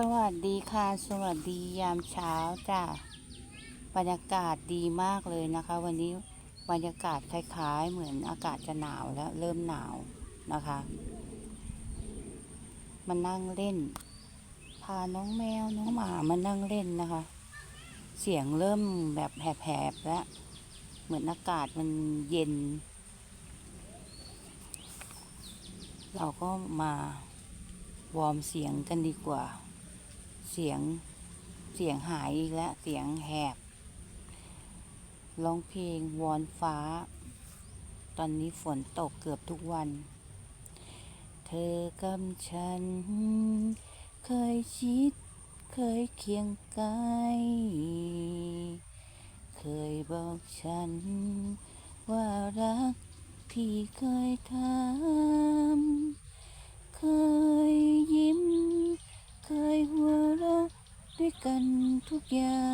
สวัสดีค่ะ สวัสดียามเช้าจ้ะบรรยากาศดีมากเลยนะคะ วันนี้บรรยากาศคล้าย ๆ เหมือนอากาศจะหนาวแล้วเริ่มหนาวนะคะ มานั่งเล่น พาน้องแมวน้องหมามานั่งเล่นนะคะ เสียงเริ่มแบบแหบๆแล้ว เหมือนอากาศมันเย็น เราก็มาวอร์มเสียงกันดีกว่า เสียงเสียงหายอีกแล้วเสียงแหบร้องเพลงวอนฟ้า ตอนนี้ฝนตกเกือบทุกวัน เธอกับฉัน เคยชิด เคยเคียงกายเคยบอกฉัน ว่ารักที่เคยทำเคย กันทุกยา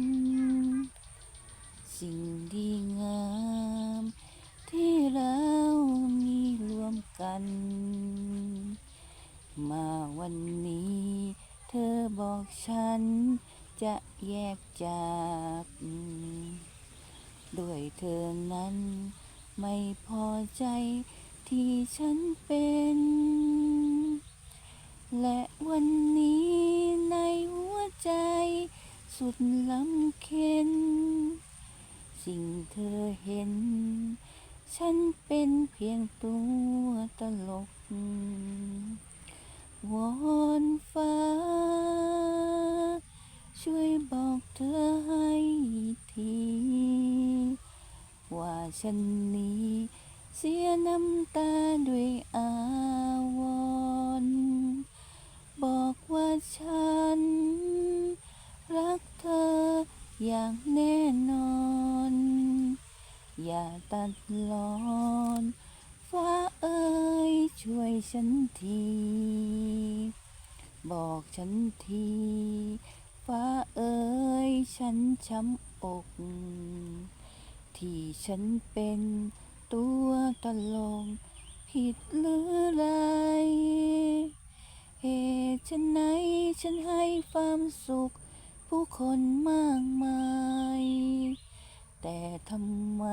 ม สิ่งดีงาม ที่เรามีรวมกัน มาวันนี้ เธอบอกฉันจะแยกจาก ด้วยเธอนั้น ไม่พอใจที่ฉันเป็น และวันนี้ สุดลำเค็นสิ่งเธอเห็น ฉันเป็นเพียงตัวตลก วอนฟ้า ช่วยบอกเธอให้ที ว่าฉันนี้เสียน้ำตาด้วยอาวร อย่างแน่นอน อย่าตัดรอน ฟ้าเอ้ยช่วยฉันที บอกฉันที ฟ้าเอ้ยฉันช้ำอก ที่ฉันเป็นตัวตลกผิดหรือไรเหตุฉันไหนฉันให้ความสุข ผู้คนมากมาย แต่ทำไม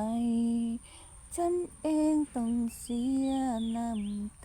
ฉันเองต้องเสียน้ำ